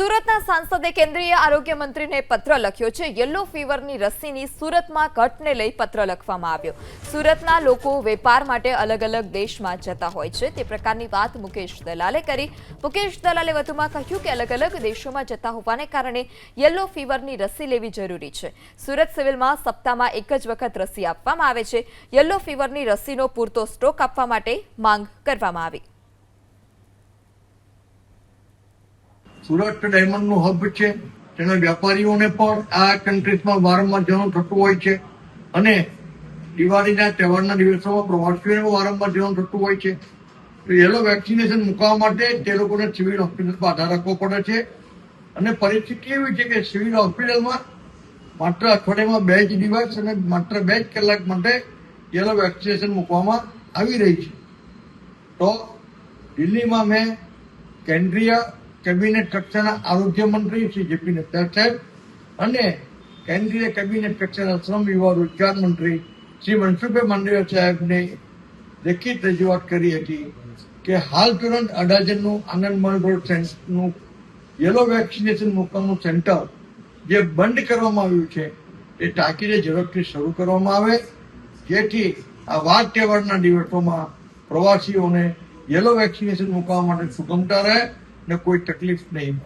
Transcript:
સુરતના સાંસદે કેન્દ્રીય આરોગ્ય મંત્રીને પત્ર લખ્યો છે, યલો ફીવરની રસીની સુરતમાં ઘટને લઈ પત્ર લખવામાં આવ્યો. સુરતના લોકો વેપાર માટે અલગ અલગ દેશમાં જતા હોય છે. તે પ્રકારની વાત મુકેશ દલાલે કરી. મુકેશ દલાલે વધુમાં કહ્યું કે, અલગ અલગ દેશોમાં જતા હોવાને કારણે યલો ફીવરની રસી લેવી જરૂરી છે. સુરત સિવિલમાં સપ્તાહમાં એક જ વખત રસી આપવામાં આવે છે. યલો ફીવરની રસીનો પૂરતો સ્ટોક આપવા માટે માંગ કરવામાં આવી. સુરત ડાયમંડનું હબ છે. તેના વેપારીઓને પણ આ કન્ટ્રીઝમાં વારંવાર જવાનું થતું હોય છે. અને દિવાળીના તહેવારના દિવસોમાં પ્રવાસીઓને વારંવાર જવાનું થતું હોય છે. યલો વેક્સિનેશન મૂકવા માટે તે લોકોને સિવિલ હોસ્પિટલમાં આધાર રાખવો પડે છે. અને પરિસ્થિતિ એવી છે કે સિવિલ હોસ્પિટલમાં માત્ર અઠવાડિયામાં બે જ દિવસ અને માત્ર બે જ કલાક માટે યલો વેક્સિનેશન મૂકવામાં આવી રહી છે. તો દિલ્હીમાં મેં કેન્દ્રીય કેબિનેટ કક્ષાના આરોગ્ય મંત્રી શ્રી જેપી નડ્ડા સાહેબ અને કેન્દ્રીય કેબિનેટ કક્ષાના શ્રમ યુવા રોજગાર મંત્રી શ્રી મનસુખભાઈ માંડવિયા સાહેબને લેખિત રજૂઆત કરી હતી કે હાલ તુરંત અડાજનનું આનંદ રોડ સેન્ટરનું યલો વેક્સિનેશન મૂકવાનું સેન્ટર જે બંધ કરવામાં આવ્યું છે એ તાકીદે ઝડપથી શરૂ કરવામાં આવે. જેથી આ વાર તહેવારના દિવસોમાં પ્રવાસીઓને યલો વેક્સિનેશન મૂકવા માટે સુગમતા રહે. ને કોઈ તકલીફ નહીં